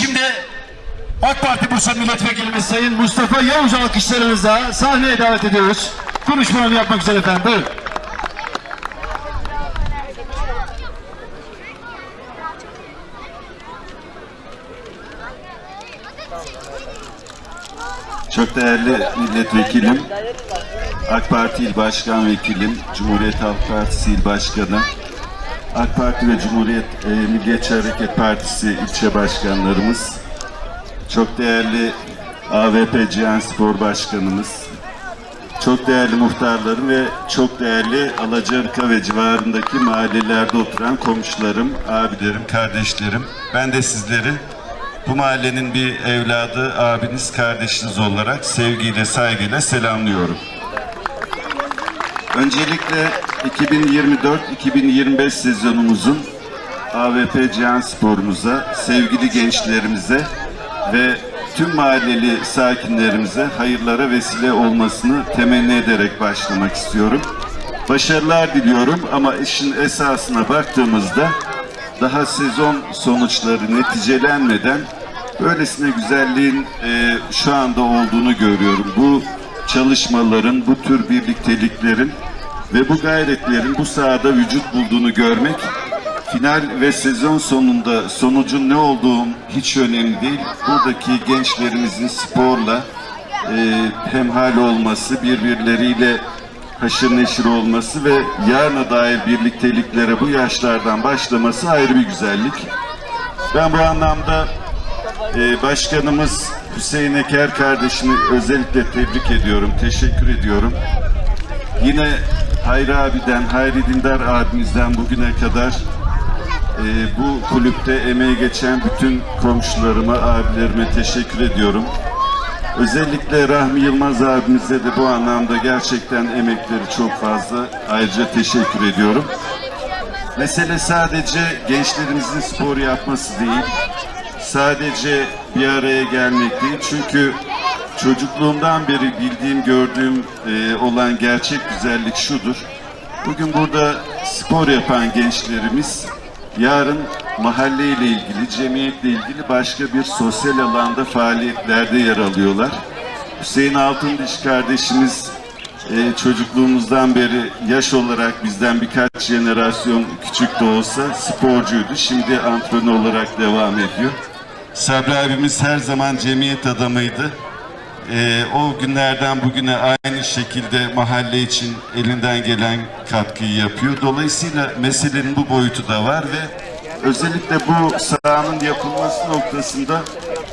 Şimdi AK Parti Bursa Milletvekilimiz Sayın Mustafa Yavuz alkışlarınızla sahneye davet ediyoruz. Konuşmalarını yapmak üzere efendim. Buyurun. Çok değerli milletvekilim, AK Parti İl Başkan Vekilim, Cumhuriyet Halk Partisi İl Başkanı, AK Parti ve Cumhuriyet e, Milliyetçi Hareket Partisi ilçe başkanlarımız, çok değerli AVP Cihan Spor Başkanımız, çok değerli muhtarlarım ve çok değerli Alacarka ve civarındaki mahallelerde oturan komşularım, abilerim, kardeşlerim. Ben de sizleri bu mahallenin bir evladı, abiniz, kardeşiniz olarak sevgiyle, saygıyla selamlıyorum. Öncelikle 2024-2025 sezonumuzun AVP Cihan Spor'umuza, sevgili gençlerimize ve tüm mahalleli sakinlerimize hayırlara vesile olmasını temenni ederek başlamak istiyorum. Başarılar diliyorum ama işin esasına baktığımızda daha sezon sonuçları neticelenmeden böylesine güzelliğin e, şu anda olduğunu görüyorum. Bu çalışmaların, bu tür birlikteliklerin ve bu gayretlerin bu sahada vücut bulduğunu görmek final ve sezon sonunda sonucun ne olduğu hiç önemli değil. Buradaki gençlerimizin sporla e, hemhal olması, birbirleriyle haşır neşir olması ve yarına dair birlikteliklere bu yaşlardan başlaması ayrı bir güzellik. Ben bu anlamda e, başkanımız Hüseyin Eker kardeşimi özellikle tebrik ediyorum, teşekkür ediyorum. Yine Hayri abiden, Hayri Dindar abimizden bugüne kadar e, bu kulüpte emeği geçen bütün komşularıma, abilerime teşekkür ediyorum. Özellikle Rahmi Yılmaz abimize de bu anlamda gerçekten emekleri çok fazla. Ayrıca teşekkür ediyorum. Mesele sadece gençlerimizin spor yapması değil, sadece bir araya gelmek değil. Çünkü çocukluğumdan beri bildiğim, gördüğüm e, olan gerçek güzellik şudur. Bugün burada spor yapan gençlerimiz yarın mahalleyle ilgili, cemiyetle ilgili başka bir sosyal alanda faaliyetlerde yer alıyorlar. Hüseyin Altındiş kardeşimiz e, çocukluğumuzdan beri yaş olarak bizden birkaç jenerasyon küçük de olsa sporcuydu. Şimdi antrenör olarak devam ediyor. Sabri abimiz her zaman cemiyet adamıydı. Ee, o günlerden bugüne aynı şekilde mahalle için elinden gelen katkıyı yapıyor. Dolayısıyla meselenin bu boyutu da var ve özellikle bu sahanın yapılması noktasında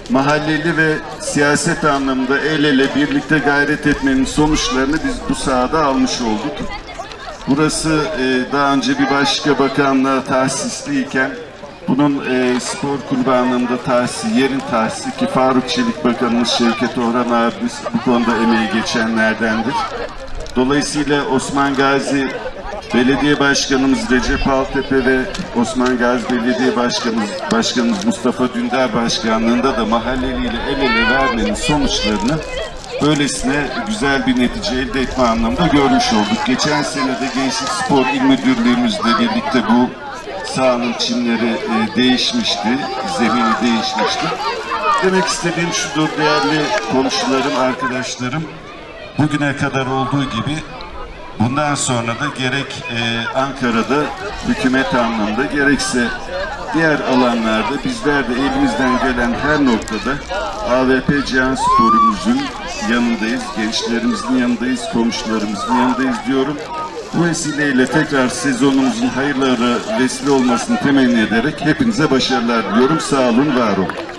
mahalleli ve siyaset anlamında el ele birlikte gayret etmenin sonuçlarını biz bu sahada almış olduk. Burası e, daha önce bir başka bakanlığa tahsisliyken bunun e, spor kulübü anlamında tahsisi, yerin tahsisi ki Faruk Çelik Bakanımız Şevket Orhan abimiz bu konuda emeği geçenlerdendir. Dolayısıyla Osman Gazi Belediye Başkanımız Recep Altepe ve Osman Gazi Belediye Başkanımız, Başkanımız Mustafa Dündar Başkanlığında da mahalleliyle el ele vermenin sonuçlarını böylesine güzel bir netice elde etme anlamda görmüş olduk. Geçen sene de Gençlik Spor İl Müdürlüğümüzle birlikte bu sahanın çimleri e, değişmişti, zemini değişmişti. Demek istediğim şudur değerli komşularım, arkadaşlarım. Bugüne kadar olduğu gibi bundan sonra da gerek e, Ankara'da hükümet anlamda gerekse diğer alanlarda bizler de elimizden gelen her noktada AVP Cihan Spor'umuzun yanındayız, gençlerimizin yanındayız, komşularımızın yanındayız diyorum. Bu vesileyle tekrar sezonumuzun hayırlara vesile olmasını temenni ederek hepinize başarılar diliyorum. Sağ olun, var olun.